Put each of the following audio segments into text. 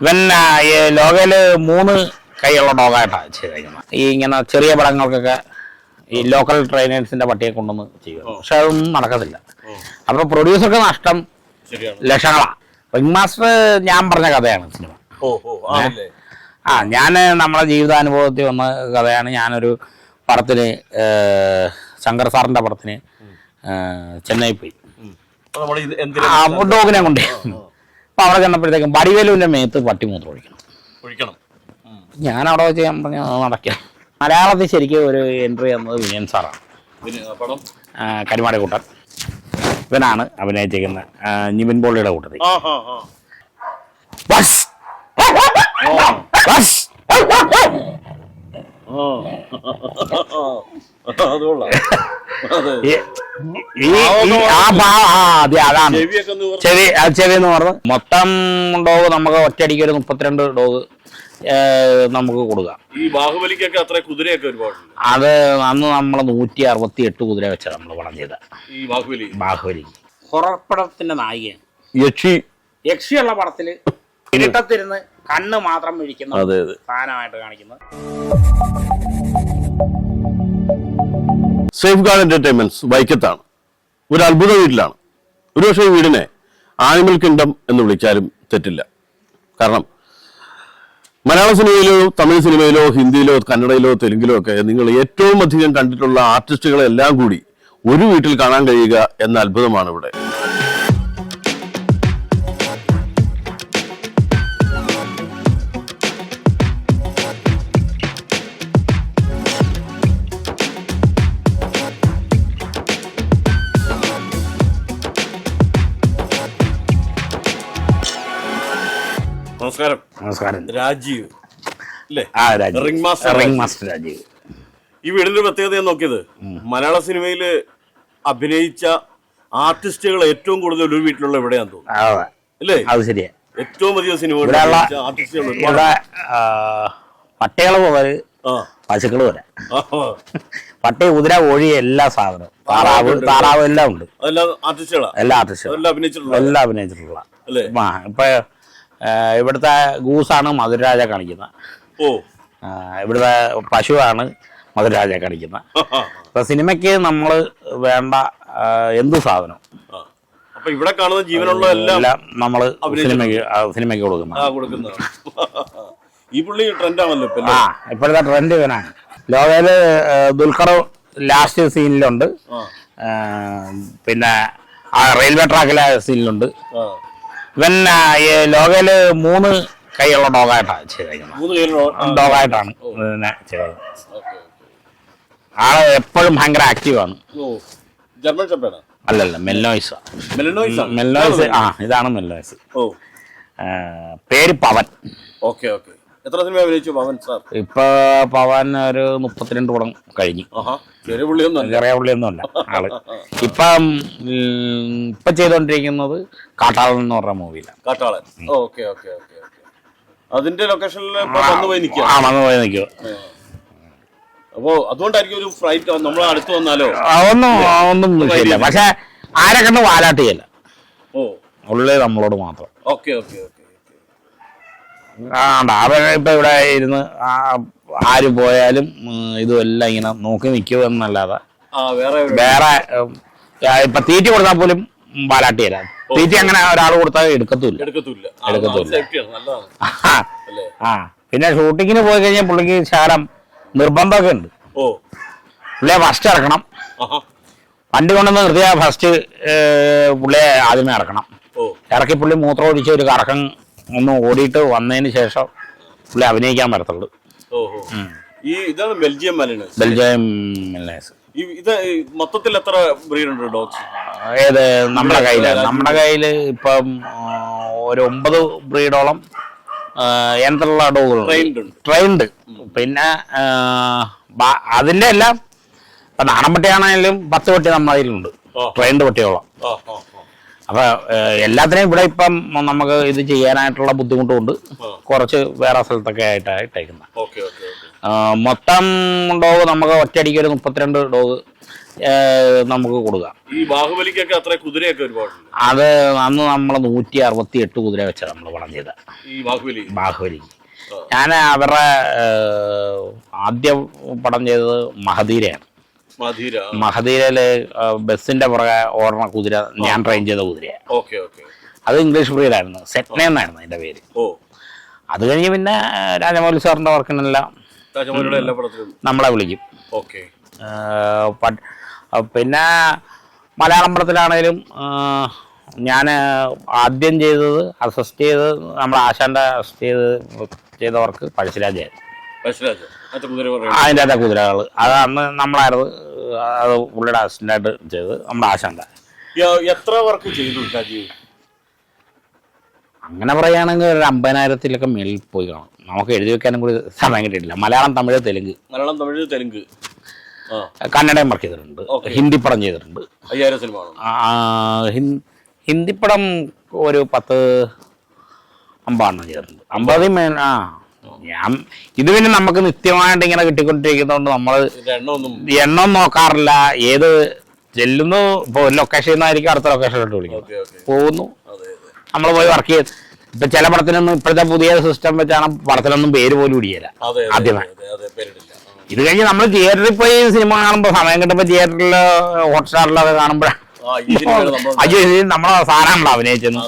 ഇവൻ ആ, ഈ ലോകയിൽ മൂന്ന് കൈയുള്ള ഡോഗായിട്ടാണ് ചെയ്തേക്കുന്നത്. ഈ ഇങ്ങനെ ചെറിയ പടങ്ങൾക്കൊക്കെ ഈ ലോക്കൽ ട്രെയിനേഴ്സിന്റെ പട്ടിയെ കൊണ്ടുവന്ന് ചെയ്യുക. പക്ഷെ അതൊന്നും നടക്കത്തില്ല. അപ്പൊ പ്രൊഡ്യൂസർക്ക് നഷ്ടം ലക്ഷങ്ങളാ. റിംഗ് മാസ്റ്റർ ഞാൻ പറഞ്ഞ കഥയാണ് സിനിമ. ആ ഞാൻ നമ്മളെ ജീവിതാനുഭവത്തിൽ വന്ന കഥയാണ് ഞാനൊരു പടത്തിന് ശങ്കർ സാറിന്റെ പടത്തിന് ചെന്നൈ പോയി. ഡോഗിനെ കൊണ്ട് അപ്പൊ അവിടെ ചെന്നപ്പോഴത്തേക്കും വടിവേലുവിന്റെ മേത്ത് പട്ടി മൂത്രം ഒഴിക്കണം. ഒഴിക്കണം ഞാൻ അവിടെ വെച്ച് ഞാൻ പറഞ്ഞു "അത് നടക്കില്ല മലയാളത്തിൽ ശരിക്കും ഒരു എൻട്രി തന്നത് വിനയൻ സാറാണ്. പിന്നെ ആ പടം? ആ, കരിമാടി കൂട്ടൻ ഇവനാണ് അഭിനയിച്ചിരിക്കുന്ന നിവിൻ പോളിയുടെ കൂട്ടത്തിൽ. ചെവി ആ ചെവി എന്ന് പറഞ്ഞത് മൊത്തം ഡോഗ് നമുക്ക് ഒറ്റയടിക്ക് ഒരു മുപ്പത്തിരണ്ട് ഡോഗ് നമുക്ക് കൊടുക്കാം. ഈ ബാഹുബലിക്കൊക്കെ അത്ര കുതിരയൊക്കെ ഒരുപാട് അത് അന്ന് നമ്മൾ നൂറ്റി അറുപത്തി എട്ട് കുതിര വെച്ചാണ് നമ്മൾ പണം ചെയ്ത. ഈ ബാഹുബലി. ബാഹുബലി ഹൊറർ പടത്തിന്റെ നായികയാണ്. യക്ഷി. യക്ഷിയുള്ള പടത്തിൽ ഇരുട്ടത്തിരുന്ന് കണ്ണ് മാത്രം വിഴിക്കുന്ന അതെ സാധനമായിട്ട് കാണിക്കുന്നത്. സേഫ് ഗാർഡ് എന്റർടൈൻമെന്റ്സ് വൈക്കത്താണ്. ഒരു അത്ഭുത വീട്ടിലാണ്. ഒരുപക്ഷെ ഈ വീടിനെ ആനിമൽ കിങ്ഡം എന്ന് വിളിച്ചാലും തെറ്റില്ല. കാരണം മലയാള സിനിമയിലോ തമിഴ് സിനിമയിലോ ഹിന്ദിയിലോ കന്നഡയിലോ തെലുങ്കിലോ ഒക്കെ നിങ്ങൾ ഏറ്റവും അധികം കണ്ടിട്ടുള്ള ആർട്ടിസ്റ്റുകളെല്ലാം കൂടി ഒരു വീട്ടിൽ കാണാൻ കഴിയുക എന്ന അത്ഭുതമാണ് ഇവിടെ. നമസ്കാരം. നമസ്കാരം. രാജീവ്. അല്ലേ? ആ Rajeev. Ring master ring master Rajeev. ഈ വീടിന്റെ പ്രത്യേകത ഞാൻ നോക്കിയത് മലയാള സിനിമയിൽ അഭിനയിച്ച ആർട്ടിസ്റ്റുകൾ ഏറ്റവും കൂടുതൽ ഒരു വീട്ടിലുള്ള എവിടെയാന്ന് തോന്നുന്നു. അല്ലേ? അത് ശരിയാ. ഏറ്റവും അധികം സിനിമകൾ ആർട്ടിസ്റ്റുകൾ ഒരുപാട് പോലെ പശുക്കൾ വരെ. പട്ടി കുതിര കോഴി എല്ലാ സാധനവും. താറാവ് താറാവ് എല്ലാം ഉണ്ട്. എല്ലാ ആർട്ടിസ്റ്റുകളാണ് എല്ലാ ആർട്ടിസ്റ്റുകളും. എല്ലാ അഭിനയിച്ചിട്ടുള്ള എല്ലാം അഭിനയിച്ചിട്ടുള്ള ഇപ്പൊ ഇവിടുത്തെ ഗൂസാണ് മധുരരാജ കാണിക്കുന്നത് ഓ. ഇവിടുത്തെ പശുവാണ് മധുരരാജ കാണിക്കുന്നത് ആ, സിനിമയ്ക്ക് നമ്മൾ വേണ്ട എന്ത് സാധനം. അപ്പൊ ഇവിടെ കാണുന്ന ജീവനുള്ള എല്ലാം നമ്മൾ സിനിമയ്ക്ക് സിനിമയ്ക്ക് കൊടുക്കുന്നു. കൊടുക്കുന്നത് ഈ പുള്ളി ട്രെൻഡാണല്ലോ ആ ഇപ്പോഴത്തെ ട്രെൻഡ് ഇവനാണ്. ലോകയിൽ ദുൽഖർ ലാസ്റ്റ് സീനിലുണ്ട്. പിന്നെ ആ റെയിൽവേ ട്രാക്കിലെ സീനിലുണ്ട്. ഇവൻ ലോകയിൽ മൂന്ന് കൈയുള്ള ഡോഗായിട്ടാണ് ചെയ്തേക്കുന്നത്. മൂന്ന് ഡോഗായിട്ടാണ് ഇതിനെ ചെയ്തത്. ആൾ എപ്പോഴും ഭയങ്കര ആക്റ്റീവാണ്. ആണ് ജർമ്മൻ അല്ലല്ല മെല്ലോയ്സ് മെല്ലോയിസ് ആ ഇതാണ് മെല്ലോയ്സ് ഓ. പേര് പവൻ. Okay okay. എത്ര സിനിമ അഭിനയിച്ചു പവൻ സാർ? ഇപ്പൊ പവൻ ഒരു മുപ്പത്തിരണ്ട് പടം കഴിഞ്ഞു. ചെറിയ പുള്ളിയൊന്നും ചെറിയ പുള്ളിയൊന്നുമല്ല ആൾ. ഇപ്പം ഇപ്പൊ ചെയ്തോണ്ടിരിക്കുന്നത് കാട്ടാളൻ എന്ന് പറഞ്ഞ മൂവിയിലാണ് കാട്ടാളൻ. ഓക്കെ ഓക്കെ അതിന്റെ ലൊക്കേഷനിൽ വന്നു പോയി നിൽക്കുക ആ വന്നു പോയി നിൽക്കുക അപ്പോ അതുകൊണ്ടായിരിക്കും ഒരു ഫ്ലൈറ്റ് നമ്മൾ അടുത്ത് വന്നാലോ? ഒന്നും ഒന്നും പക്ഷെ ആരെ കണ്ട് വാലാട്ടിയല്ല. ഓ. ഉള്ളേ നമ്മളോട് മാത്രം. Okay okay okay. ഇപ്പൊ ഇവിടെ ഇരുന്ന് ആര് പോയാലും ഇതുമെല്ലാം ഇങ്ങനെ നോക്കി നിൽക്കുക എന്നല്ലാതെ. വേറെ ഇപ്പൊ തീറ്റ കൊടുത്താൽ പോലും വാലാട്ടിയല്ല തീറ്റ അങ്ങനെ ഒരാൾ കൊടുത്താൽ എടുക്കത്തില്ല. എടുക്കത്തില്ല. ആ. പിന്നെ ഷൂട്ടിങ്ങിന് പോയി കഴിഞ്ഞാൽ പുള്ളിക്ക് ശകലം നിർബന്ധമൊക്കെ ഉണ്ട്. പുള്ളിയെ ഫസ്റ്റ് ഇറക്കണം. വണ്ടി കൊണ്ടുവന്ന് നിർത്തിയ ഫസ്റ്റ് പുള്ളിയെ ആദ്യമേ ഇറക്കണം. ഇറക്കി പുള്ളി മൂത്രം ഒഴിച്ച ഒരു കറക്കം ഒന്ന് ഓടിയിട്ട് വന്നതിന് ശേഷം പുള്ളി അഭിനയിക്കാൻ വരത്തുള്ളൂ. ഓ ഓ ഈ ഇതാണ് ബെൽജിയം മലയാണ് ബെൽജിയം മിൽനേഴ്സ് ഈ ഇത് മൊത്തത്തിൽ എത്ര ബ്രീഡ് ഉണ്ട് ഡോഗ്സ്? ഏത് നമ്മുടെ കയ്യിലാണ് നമ്മുടെ കയ്യിൽ ഇപ്പം ഒരു ഒമ്പത് ബ്രീഡോളം യന്ത്രമുള്ള ഡോഗ് ട്രെയിൻഡ് പിന്നെ അതിന്റെ എല്ലാം ഇപ്പൊ നാടൻ പട്ടിയാണെങ്കിലും പത്ത് പട്ടി നമ്മുടെ കയ്യിലുണ്ട്. ട്രെയിൻഡ് പട്ടിയോളം. അപ്പൊ എല്ലാത്തിനും എല്ലാത്തിനെയും ഇവിടെ ഇപ്പം നമുക്ക് ഇത് ചെയ്യാനായിട്ടുള്ള ബുദ്ധിമുട്ടുണ്ട്. കുറച്ച് വേറെ സ്ഥലത്തൊക്കെ ആയിട്ടാണ് ഇട്ടേക്കുന്നത് മൊത്തം ഡോഗ് നമുക്ക് ഒറ്റയടിക്ക് ഒരു മുപ്പത്തിരണ്ട് ഡോഗ് നമുക്ക് കൊടുക്കാം. ഈ ബാഹുബലിക്കൊക്കെ അത്ര കുതിരയൊക്കെ ഒരുപാട് അത് അന്ന് നമ്മൾ നൂറ്റി അറുപത്തി എട്ട് കുതിര വെച്ചാണ് നമ്മൾ പണം ചെയ്ത. ഈ ബാഹുബലി? ഞാൻ അവരുടെ ആദ്യം പടം ചെയ്തത് മഹദീരയാണ്. മഹദീരയിൽ ബസ്സിന്റെ പുറകെ ഓടണ കുതിര ഞാൻ ട്രെയിൻ ചെയ്ത കുതിര അത് ഇംഗ്ലീഷ് ബ്രീഡായിരുന്നു സെറ്റ്നെ എന്നായിരുന്നു അതിന്റെ പേര്. അത് കഴിഞ്ഞ് പിന്നെ രാജമൗലി സാറിന്റെ വർക്കിനെല്ലാം നമ്മളെ വിളിക്കും. പിന്നെ മലയാളം പടത്തിലാണേലും ഞാൻ ആദ്യം ചെയ്തത് അസിസ്റ്റ് ചെയ്തത് നമ്മുടെ ആശാന്റെ അസിസ്റ്റ് ചെയ്ത് ചെയ്തവർക്ക് പഴശ്ശിരാജായിരുന്നു പശുരാജ അത്ര കുതിര പറയാം അതിന്റെ അകത്തെ കുതിരകൾ അത് അന്ന് നമ്മളായിരുന്നു അത് പുള്ളിയുടെ അസിസ്റ്റന്റായിട്ട് ചെയ്ത് നമ്മുടെ ആശാന്ത എത്ര വർക്ക് ചെയ്തു അങ്ങനെ പറയുകയാണെങ്കിൽ ഒരു അമ്പതിനായിരത്തിലൊക്കെ മേളിൽ പോയി കാണും. നമുക്ക് എഴുതി വെക്കാനും കൂടി സമയം കിട്ടിയിട്ടില്ല. മലയാളം തമിഴ് തെലുങ്ക്. മലയാളം തമിഴ് തെലുങ്ക്. കന്നഡയും വർക്ക് ചെയ്തിട്ടുണ്ട്. ഹിന്ദി പടം ചെയ്തിട്ടുണ്ട്. അയ്യായിരം സിനിമ ഹിന്ദി പടം ഒരു പത്ത് അമ്പതെണ്ണം ചെയ്തിട്ടുണ്ട്. അമ്പതിൽ മേ ആ ഞാൻ ഇത് പിന്നെ നമുക്ക് നിത്യമായിട്ട് ഇങ്ങനെ കിട്ടിക്കൊണ്ടിരിക്കുന്നതുകൊണ്ട് നമ്മൾ എണ്ണം നോക്കാറില്ല. ഏത് ചെല്ലുന്നു ഇപ്പോൾ ഒരു ലൊക്കേഷനിൽ നിന്നായിരിക്കും അടുത്ത ലൊക്കേഷനിലോട്ട് വിളിക്കുന്നത്. പോകുന്നു. നമ്മൾ പോയി വർക്ക് ചെയ്ത്. ഇപ്പൊ ചില പടത്തിനൊന്നും ഇപ്പോഴത്തെ പുതിയ സിസ്റ്റം വെച്ചാണ് പടത്തിനൊന്നും പേര് പോലും ഇടിയല്ല. ആദ്യമേ ഇത് കഴിഞ്ഞ് നമ്മൾ തിയേറ്ററിൽ പോയി സിനിമ കാണുമ്പോൾ സമയം കിട്ടുമ്പോൾ തിയേറ്ററിൽ ഹോട്ട്സ്റ്റാറിലൊക്കെ കാണുമ്പോഴാണ് അയ്യോ നമ്മളെ സാധനമാണല്ലോ അഭിനയിച്ചെന്ന്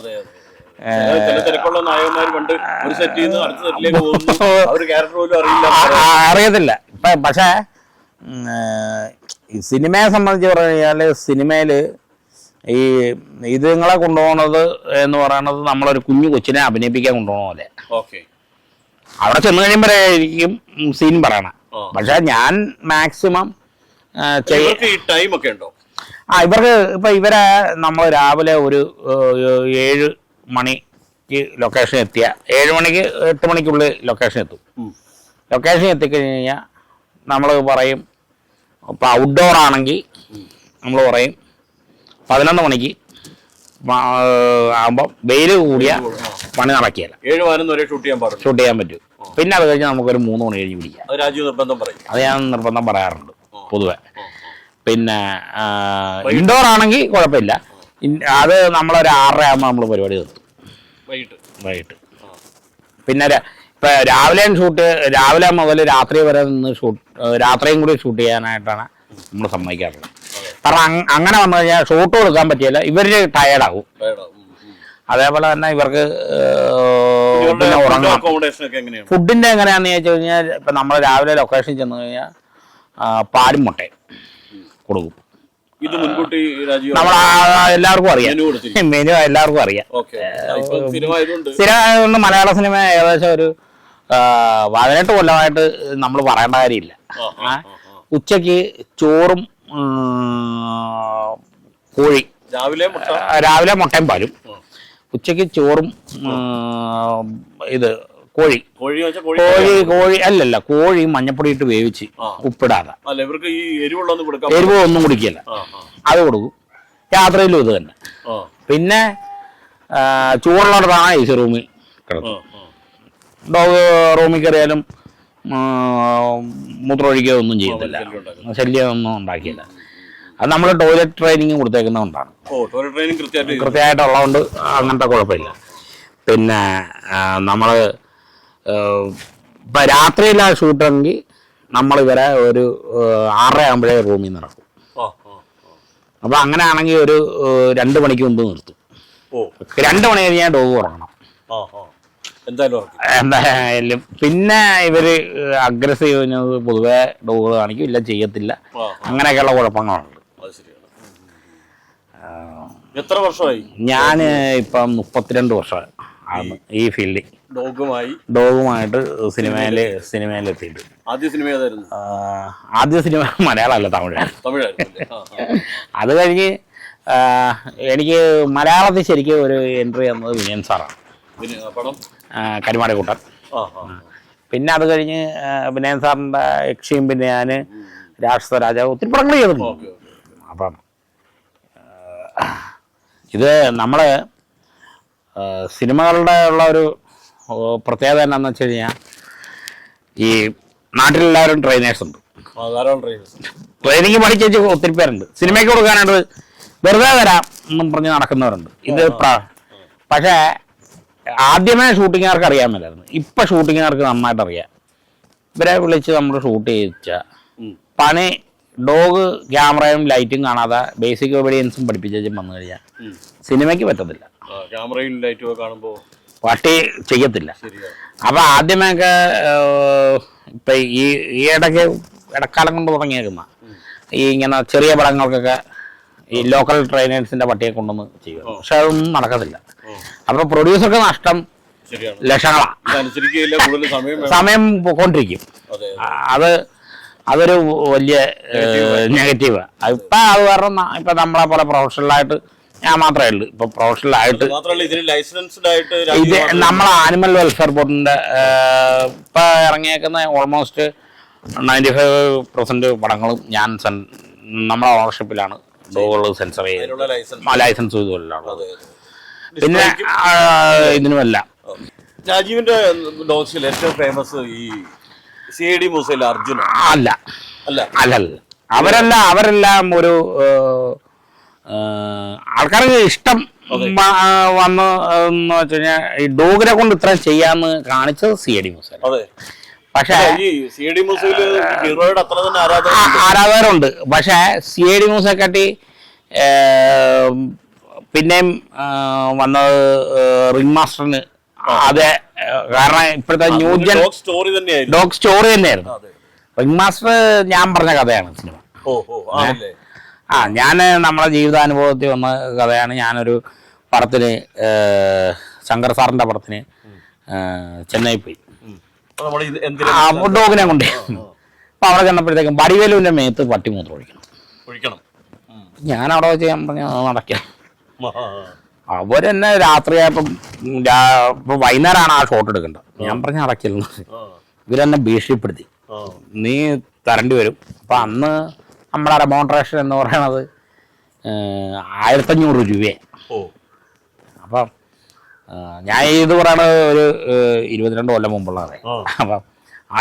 അറിയത്തില്ല. പക്ഷേ സിനിമയെ സംബന്ധിച്ച് പറഞ്ഞു കഴിഞ്ഞാൽ സിനിമയിൽ ഈ ഇതുങ്ങളെ കൊണ്ടുപോകുന്നത് എന്ന് പറയുന്നത് നമ്മളൊരു കുഞ്ഞു കൊച്ചിനെ അഭിനയിപ്പിക്കാൻ കൊണ്ടുപോകണ പോലെ. അവിടെ ചെന്ന് കഴിയുമ്പോഴായിരിക്കും സീൻ പറയണം. പക്ഷെ ഞാൻ മാക്സിമം ടൈമൊക്കെ ഉണ്ടോ? ആ ഇവർക്ക് ഇപ്പൊ ഇവരെ നമ്മൾ രാവിലെ ഒരു ഏഴ് മണിക്ക് ലൊക്കേഷൻ എത്തിയ ഏഴ് മണിക്ക് എട്ട് മണിക്കുള്ളിൽ ലൊക്കേഷൻ എത്തും. ലൊക്കേഷൻ എത്തിക്കഴിഞ്ഞ് കഴിഞ്ഞാൽ നമ്മൾ പറയും ഇപ്പം ഔട്ട്ഡോർ ആണെങ്കിൽ നമ്മൾ പറയും പതിനൊന്ന് മണിക്ക് ആകുമ്പോൾ വെയിൽ കൂടിയ പണി നടക്കിയല്ല ഏഴ് പതിനൊന്ന് വരെ ഷൂട്ട് ചെയ്യാൻ പറ്റും ഷൂട്ട് ചെയ്യാൻ പറ്റും. പിന്നെ അത് കഴിഞ്ഞ് നമുക്കൊരു മൂന്ന് മണി കഴിഞ്ഞ് പിടിക്കാം. രാജീവ് നിർബന്ധം പറയും. അത് ഞാൻ നിർബന്ധം പറയാറുണ്ട് പൊതുവെ. പിന്നെ ഇൻഡോർ ആണെങ്കിൽ കുഴപ്പമില്ല. അത് നമ്മളൊരു ആറര ആകുമ്പോൾ നമ്മൾ പരിപാടി നിർത്തും വൈകിട്ട്. വൈകിട്ട്. പിന്നെ ഇപ്പൊ രാവിലെ ഷൂട്ട് രാവിലെ മുതൽ രാത്രി വരെ നിന്ന് ഷൂട്ട് രാത്രിയും കൂടി ഷൂട്ട് ചെയ്യാനായിട്ടാണ് നമ്മൾ സമ്മതിക്കാറുള്ളത്. കാരണം അങ്- അങ്ങനെ വന്നു കഴിഞ്ഞാൽ ഷൂട്ട് കൊടുക്കാൻ പറ്റിയല്ല ഇവർ ടയർഡാകും. അതേപോലെ തന്നെ ഇവർക്ക് ഉറങ്ങാം. ഫുഡിന്റെ എങ്ങനെയാന്ന് ചോദിച്ചു കഴിഞ്ഞാൽ ഇപ്പൊ നമ്മൾ രാവിലെ ലൊക്കേഷൻ ചെന്ന് കഴിഞ്ഞാൽ പാലും മുട്ടയും കൊടുക്കും. ഇത് മുൻകൂട്ടി രാജീവ് നമ്മൾ എല്ലാവർക്കും അറിയാം. മെനു എല്ലാവർക്കും അറിയാം. സ്ഥിരമായതുകൊണ്ട് മലയാള സിനിമ ഏകദേശം ഒരു പതിനെട്ട് കൊല്ലമായിട്ട് നമ്മൾ പറയേണ്ട കാര്യമില്ല. ഉച്ചയ്ക്ക് ചോറും കോഴി. രാവിലെ രാവിലെ മുട്ടയും പാലും. ഉച്ചയ്ക്ക് ഉച്ചയ്ക്ക് ചോറും ഇത് കോഴി. കോഴി കോഴി അല്ലല്ല കോഴി മഞ്ഞപ്പൊടി ഇട്ട് വേവിച്ച്. ഉപ്പിടാതെ. ഇവർക്ക് ഈ എരിവ് ഒന്നും കുടിക്കില്ല. അത് കൊടുക്കും. രാത്രിയിലും ഇത് തന്നെ. പിന്നെ ചൂടുള്ളതാണ് ഏസി റൂമിൽ കിടക്കും. ഡോഗ് റൂമിൽ കയറിയാലും മൂത്രമൊഴിക്കുക ഒന്നും ചെയ്യത്തില്ല. ശല്യം ഒന്നും ഉണ്ടാക്കിയില്ല. അത് നമ്മൾ ടോയ്ലറ്റ് ട്രെയിനിങ് കൊടുത്തേക്കുന്നതുകൊണ്ടാണ്. കൃത്യമായിട്ടുള്ളതുകൊണ്ട് അങ്ങനത്തെ കുഴപ്പമില്ല. പിന്നെ നമ്മൾ ഇപ്പം രാത്രിയിലാ ഷൂട്ടെങ്കിൽ നമ്മൾ ഇവരെ ഒരു ആ, ആറര ആകുമ്പോഴേ റൂമിൽ നിന്ന് ഇറക്കും. അപ്പൊ അങ്ങനെ ആണെങ്കിൽ ഒരു രണ്ട് മണിക്ക് മുമ്പ് നിർത്തും. രണ്ട് മണി കഴിഞ്ഞാൽ ഡോഗ് ഉറങ്ങണം. എന്തായാലും പിന്നെ ഇവർ അഗ്രസീവ് പൊതുവെ ഡോഗ് കാണിക്കും. ഇല്ല ചെയ്യത്തില്ല. അങ്ങനെയൊക്കെയുള്ള കുഴപ്പങ്ങളുണ്ട്. എത്ര വർഷമായി? ഞാൻ ഇപ്പം മുപ്പത്തിരണ്ട് വർഷമായി. ഈ ഫീൽഡിൽ ഡോഗുമായി ഡോഗുമായിട്ട് സിനിമയിൽ സിനിമയിൽ എത്തിയിട്ട് ആദ്യ സിനിമ ഏതായിരുന്നു ആദ്യ സിനിമ മലയാളമല്ല തമിഴാണ്. തമിഴായിരുന്നു. അത് കഴിഞ്ഞ് എനിക്ക് മലയാളത്തിൽ ശരിക്കും ഒരു എൻട്രി തന്നത് വിനയൻ സാറാണ്. കരിമാടക്കൂട്ടൻ. പിന്നെ അത് കഴിഞ്ഞ് വിനയൻ സാറിന്റെ യക്ഷിയും പിന്നെ ഞാൻ രാഷ്ട്ര രാജാവ് ഒത്തിരി പടങ്ങൾ ചെയ്തിട്ടുണ്ട്. അപ്പം ഇത് നമ്മൾ സിനിമകളുടെ ഉള്ള ഒരു പ്രത്യേകത എന്നാന്ന് വെച്ച് കഴിഞ്ഞാൽ ഈ നാട്ടിലെല്ലാവരും ട്രെയിനേഴ്സ് ഉണ്ട്. ട്രെയിനിങ് പഠിച്ചു ഒത്തിരി പേരുണ്ട്. സിനിമയ്ക്ക് കൊടുക്കാനായിട്ട് വെറുതെ തരാം എന്നും പറഞ്ഞ് നടക്കുന്നവരുണ്ട്. ഇത് പക്ഷേ ആദ്യമേ ഷൂട്ടിങ്ങുകാർക്ക് അറിയാൻ മേലായിരുന്നു. ഇപ്പൊ ഷൂട്ടിങ്ങുകാർക്ക് നന്നായിട്ട് അറിയാം. ഇവരെ വിളിച്ച് നമ്മൾ ഷൂട്ട് ചെയ്യിച്ച. പണി ഡോഗ് ക്യാമറയും ലൈറ്റും കാണാതെ ബേസിക് ഒബീഡിയൻസും പഠിപ്പിച്ചും വന്നു കഴിഞ്ഞാൽ സിനിമയ്ക്ക് പറ്റത്തില്ല. ആ, ലൈറ്റ് കാണുമ്പോൾ പട്ടി ചെയ്യത്തില്ല. ശരിയാണ് അപ്പൊ ആദ്യമൊക്കെ ഇപ്പൊ ഈ ഈ ഇടയ്ക്ക് ഇടക്കാലം കൊണ്ട് തുടങ്ങിയേക്കുന്ന. ഈ ഇങ്ങനെ ചെറിയ പടങ്ങൾക്കൊക്കെ ഈ ലോക്കൽ ട്രെയിനേഴ്സിന്റെ പട്ടിയെ കൊണ്ടൊന്ന് ചെയ്യും പക്ഷെ അതൊന്നും നടക്കത്തില്ല. അപ്പൊ പ്രൊഡ്യൂസർക്ക് നഷ്ടം ലക്ഷങ്ങളാണ് സമയം പോയിക്കൊണ്ടിരിക്കും. അതെ അത്. അതൊരു വലിയ നെഗറ്റീവ് ഇപ്പൊ അത് കാരണം ന- ഇപ്പൊ നമ്മളെ പോലെ പ്രൊഫഷണലായിട്ട് ഞാൻ മാത്രമേ ഉള്ളൂ. ഇപ്പൊ പ്രൊഫഷണലായിട്ട് മാത്രമല്ല ഇതിന് ലൈസൻസ്ഡ് ആയിട്ട് ഇത് നമ്മൾ ആനിമൽ വെൽഫെയർ ബോർഡിന്റെ ഇപ്പൊ ഇറങ്ങിയേക്കുന്ന ഓൾമോസ്റ്റ് നയന്റി ഫൈവ് പെർസെന്റ് പടങ്ങളും ഞാൻ നമ്മുടെ ഓണർഷിപ്പിലാണ് ഡോഗുകൾ സെൻസർ ചെയ്യുന്നത് ലൈസൻസ് അതെ. പിന്നെ ഇതിനുമല്ല. രാജീവിന്റെ ഡോഗ്സിൽ ഏറ്റവും ഫേമസ് ഈ C I D museum Arjuna അല്ല. അല്ല. അല്ല അവരെല്ലാം അവരെല്ലാം ഒരു ആൾക്കാർക്ക് ഇഷ്ടം വന്ന് എന്ന് വെച്ച് കഴിഞ്ഞാൽ ഈ ഡോഗിനെ കൊണ്ട് ഇത്രയും ചെയ്യാന്ന് കാണിച്ചത് സി എ ഡി മ്യൂസിയം പക്ഷേ മ്യൂസിയം ആരാധകരുണ്ട്. പക്ഷേ സി എ ഡി ന്യൂസെക്കാട്ടി പിന്നെയും ആ, വന്നത് റിംഗ് മാസ്റ്ററിന് അതെ കാരണം ഇപ്പോഴത്തെ ന്യൂജൻ ഡോഗ് സ്റ്റോറി തന്നെയായിരുന്നു. ഡോഗ് സ്റ്റോറി തന്നെയായിരുന്നു. അതെ റിംഗ് മാസ്റ്റർ ഞാൻ പറഞ്ഞ കഥയാണ് സിനിമ. ഓ ഓ ആണല്ലേ? ആ ഞാൻ നമ്മളെ ജീവിതാനുഭവത്തിൽ വന്ന കഥയാണ് ഞാനൊരു പടത്തിന് ശങ്കർ സാറിന്റെ പടത്തിന് ചെന്നൈ പോയി. ഡോഗിനെ കൊണ്ട്. അപ്പൊ അവിടെ ചെന്നപ്പോഴത്തേക്കും വടിവേലുവിന്റെ മേത്ത് പട്ടി മൂത്രം ഒഴിക്കണം. ഒഴിക്കണം. ഞാൻ അവിടെ വെച്ച് ഞാൻ പറഞ്ഞു നടക്കാം. അവരെന്നെ രാത്രിയായപ്പം ഇപ്പം വൈകുന്നേരമാണ് ആ ഷോട്ട് എടുക്കേണ്ടത്. ഞാൻ പറഞ്ഞ അടക്കില്ലെന്ന് ഇവരെന്നെ ഭീഷണിപ്പെടുത്തി. നീ തരണ്ടി വരും. അപ്പൊ അന്ന് നമ്മുടെ റെമോൺട്രേഷൻ എന്ന് പറയണത് ആയിരത്തഞ്ഞൂറ് രൂപയെ. അപ്പം ഞാൻ ഇത് പറയണത് ഒരു ഇരുപത്തിരണ്ട് കൊല്ലം മുമ്പുള്ള ആ. അപ്പം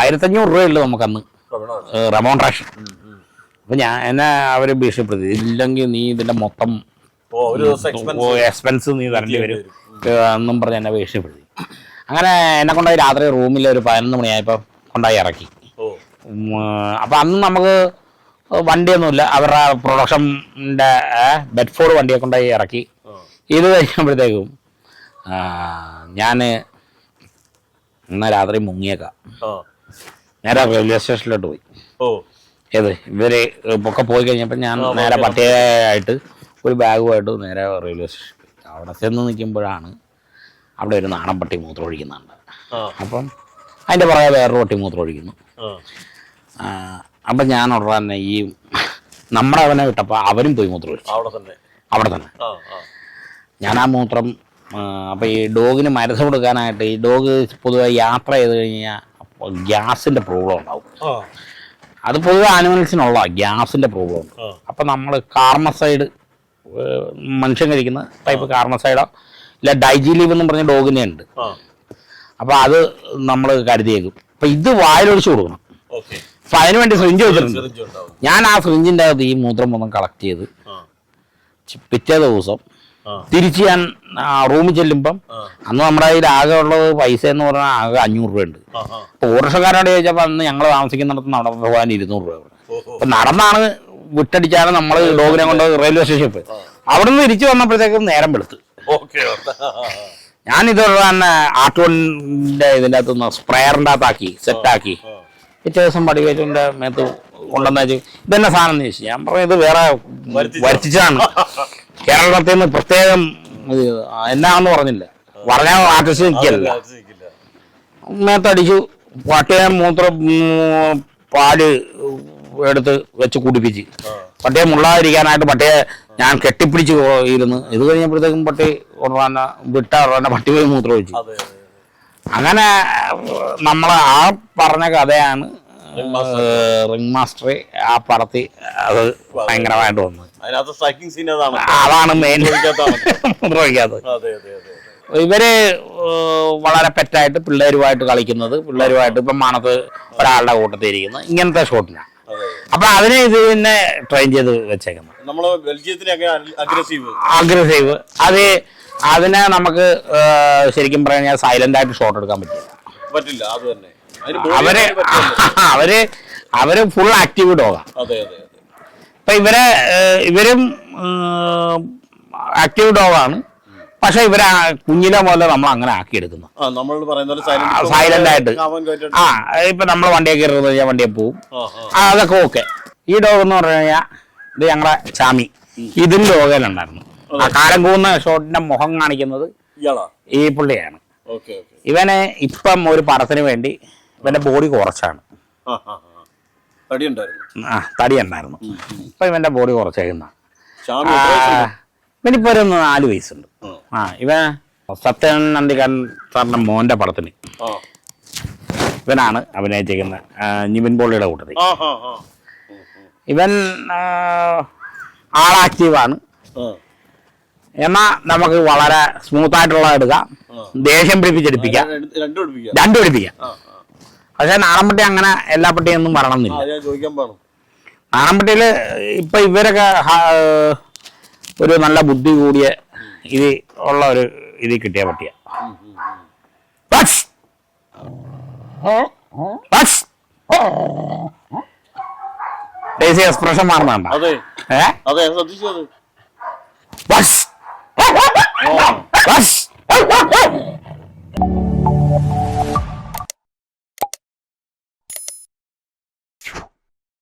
ആയിരത്തഞ്ഞൂറ് രൂപയുള്ളൂ നമുക്കന്ന് റെമോണ്ട്രേഷൻ റെമോൺട്രേഷൻ. അപ്പം ഞാൻ എന്നെ അവർ ഭീഷണിപ്പെടുത്തി. ഇല്ലെങ്കിൽ നീ ഇതിന്റെ മൊത്തം എക്സ്പെൻസ് നീ തരേണ്ടി വരും. എന്നും പറഞ്ഞ് എന്നെ ഭീഷണിപ്പെടുത്തി. അങ്ങനെ എന്നെ കൊണ്ടുപോയി രാത്രി റൂമിൽ ഒരു പതിനൊന്ന് മണിയായപ്പോൾ കൊണ്ടായി ഇറക്കി. അപ്പം അന്ന് നമുക്ക് വണ്ടിയൊന്നുമില്ല. അവരുടെ പ്രൊഡക്ഷന്റെ ബെഡ്ഫോർഡ് വണ്ടിയെ കൊണ്ടുപോയി ഇറക്കി. ഇത് കഴിഞ്ഞപ്പോഴത്തേക്കും ഞാൻ ഇന്ന് രാത്രി മുങ്ങിയേക്കാം. നേരെ റെയിൽവേ സ്റ്റേഷനിലോട്ട് പോയി. ഏത് ഇവർ ഒക്കെ പോയി കഴിഞ്ഞപ്പോൾ ഞാൻ നേരെ പട്ടിയായിട്ട് ഒരു ബാഗുമായിട്ട് നേരെ റെയിൽവേ സ്റ്റേഷൻ അവിടെ ചെന്ന് നിൽക്കുമ്പോഴാണ് അവിടെ ഒരു നാടൻ പട്ടി മൂത്രം ഒഴിക്കുന്നുണ്ട് അപ്പം അതിന്റെ പുറകെ വേറൊരു പട്ടി മൂത്രം ഒഴിക്കുന്നു അപ്പം ഞാൻ ഉടനെ തന്നെ ഈ നമ്മുടെ അവനെ വിട്ടപ്പോൾ അവരും പോയി മൂത്രം ഒഴിച്ചു. അവിടെ തന്നെ. അവിടെ തന്നെ. ഞാൻ ആ മൂത്രം അപ്പോൾ ഈ ഡോഗിന് മരുന്ന് കൊടുക്കാനായിട്ട് ഈ ഡോഗ് പൊതുവെ യാത്ര ചെയ്ത് കഴിഞ്ഞാൽ ഗ്യാസിന്റെ പ്രോബ്ലം ഉണ്ടാവും. അത് പൊതുവെ ആനിമൽസിനുള്ള ഗ്യാസിന്റെ പ്രോബ്ലം ഉണ്ട് അപ്പൊ നമ്മൾ കാർമസൈഡ് മനുഷ്യൻ കഴിക്കുന്ന ടൈപ്പ് കാർമസൈഡോ. ഇല്ല ഡൈജി ലീവ് എന്നും പറഞ്ഞ ഡോഗിനെ ഉണ്ട്. അപ്പൊ അത് നമ്മൾ കരുതിയേക്കും. അപ്പം ഇത് വായിലൊഴിച്ച് കൊടുക്കണം. അപ്പം അതിന് വേണ്ടി ഫ്രിഞ്ച് വെച്ചിട്ടുണ്ട് ഞാൻ ആ ഫ്രിഞ്ചിന്റെ അകത്ത് ഈ മൂത്രം ഒന്നും കളക്ട് ചെയ്ത് പിറ്റേ ദിവസം തിരിച്ച് ഞാൻ റൂമിൽ ചെല്ലുമ്പം അന്ന് നമ്മുടെ കയ്യിൽ ആകെ ഉള്ളത് പൈസ എന്ന് പറഞ്ഞാൽ ആകെ അഞ്ഞൂറ് രൂപയുണ്ട്. ഉണ്ട് അപ്പൊ ഓട്ടോറിക്ഷക്കാരോട് ചോദിച്ചപ്പോൾ അന്ന് ഞങ്ങൾ താമസിക്കുന്നിടത്ത് നടന്നു പോകാൻ ഇരുന്നൂറ് രൂപ അപ്പൊ നടന്നാണ് വിട്ടടിച്ചാണ് നമ്മൾ ഡോഗിനെ കൊണ്ട് റെയിൽവേ സ്റ്റേഷൻ പോയി അവിടെ നിന്ന് തിരിച്ചു വന്നപ്പോഴത്തേക്കും നേരം വെളുത്ത്. ഞാൻ ഇതുപോലെ തന്നെ ആർട്ടോണിന്റെ ഇതിന്റെ അകത്തുനിന്ന് സ്പ്രെയറിന്റെ അകത്താക്കി സെറ്റാക്കി. പിറ്റേ ദിവസം പടികേറ്റിന്റെ മേത്ത് കൊണ്ടുവന്നു ഇതന്നെ സാധനം എന്ന് ചോദിച്ചു. ഞാൻ പറഞ്ഞു ഇത് വേറെ വരച്ചാണ് കേരളത്തിൽ നിന്ന് പ്രത്യേകം എന്നാന്ന് പറഞ്ഞില്ല. പറഞ്ഞാൽ ആർട്ടിസ്റ്റ് നിൽക്കല്ല മേത്തടിച്ചു പട്ടിയെ മൂത്ര പാൽ എടുത്ത് വെച്ച് കുടിപ്പിച്ച്. പട്ടിയെ മുള്ളാതിരിക്കാനായിട്ട് പട്ടിയെ ഞാൻ കെട്ടിപ്പിടിച്ച് ഇരുന്ന് ഇത് കഴിഞ്ഞപ്പോഴത്തേക്കും പട്ടി ഉടനെ വിട്ട ഉടനെ പട്ടി പോയി മൂത്രം അതെ. അങ്ങനെ നമ്മൾ ആ പറഞ്ഞ കഥയാണ് റിംഗ് മാസ്റ്റർ ആ പടത്തി അത് ഭയങ്കരമായിട്ട് വന്നു അതിനകത്ത് സ്ട്രൈക്കിംഗ് സീൻ അതാണ് അതാണ് മെയിൻ ഇവർ വളരെ പെറ്റായിട്ട് പിള്ളേരുമായിട്ട് കളിക്കുന്നത് പിള്ളേരുമായിട്ട് ഇപ്പം മണത്ത് ഒരാളുടെ കൂട്ടത്തിൽ ഇരിക്കുന്നത് ഇങ്ങനത്തെ ഷോട്ടിനാണ് അപ്പൊ അതിനെ ഇത് പിന്നെ ട്രെയിൻ ചെയ്ത് വെച്ചേക്കുന്നത്. നമ്മൾ അഗ്രസീവ്. അഗ്രസീവ്. അത് അതിനെ നമുക്ക് ശരിക്കും പറഞ്ഞാൽ സൈലന്റ് ആയിട്ട് ഷോട്ട് എടുക്കാൻ പറ്റില്ല. പറ്റില്ല അത് തന്നെ. അവർ അവർ അവർ ഫുൾ ആക്റ്റീവ് ഡോഗാണ് അതെ ഇപ്പൊ ഇവരെ ഇവരും ആക്റ്റീവ് ഡോഗാണ് പക്ഷെ ഇവരെ കുഞ്ഞിനെ കുഞ്ഞിലെ പോലെ നമ്മൾ അങ്ങനെ ആക്കി എടുക്കുന്നു സൈലന്റ് ആയിട്ട് ആ ഇപ്പൊ നമ്മൾ വണ്ടിയെ കയറുന്നത് കഴിഞ്ഞാൽ വണ്ടിയെ പോവും. അതൊക്കെ ഓക്കെ ഈ ഡോഗ് എന്ന് പറഞ്ഞു കഴിഞ്ഞാൽ ഇത് ഞങ്ങളെ ചാമി. ഇതിന് ഡോഗയിലുണ്ടായിരുന്നു ആ. കാലം കൂന്ന ഷോട്ടിന്റെ മുഖം കാണിക്കുന്നത് ഈ പുള്ളിയാണ്. ഇവനെ ഇപ്പം ഒരു പടത്തിന് വേണ്ടി ഇവന്റെ ബോഡി കുറച്ചാണ്. ആ തടി ഉണ്ടായിരുന്നു ഇപ്പൊ ഇവന്റെ ബോഡി കുറച്ചേക്കുന്ന? ഇവനിപ്പോ ഒരു നാല് വയസ്സുണ്ട്. ആ. ഇവ സത്യൻ നന്ദികൻ സാറിന്റെ മോന്റെ പടത്തിന് ഇവനാണ് അഭിനയിച്ചിരിക്കുന്ന നിവിൻ പോളിയുടെ കൂട്ടത്തിൽ. ഇവൻ ആൾ ആളാക്റ്റീവാണ്. ആ എന്നാൽ നമുക്ക് വളരെ സ്മൂത്ത് ആയിട്ടുള്ള എടുക്കാം. ദേഷ്യം പിടിപ്പിച്ചെടുപ്പിക്കാം. രണ്ടു പിടിപ്പിക്കാം. പക്ഷെ നാടൻപട്ടി അങ്ങനെ എല്ലാ പട്ടിയൊന്നും ആ വരണമെന്നില്ല നാടൻപട്ടിയിൽ നാടൻപട്ടിയിൽ ഇപ്പൊ ഇവരൊക്കെ ഒരു നല്ല ബുദ്ധി കൂടിയ ഇത് ഉള്ള ഒരു ഇത് കിട്ടിയ പട്ടിയ. ബസ് ബസ് എക്സ്പ്രഷൻ മാറുന്നുണ്ട അതെ. Oh.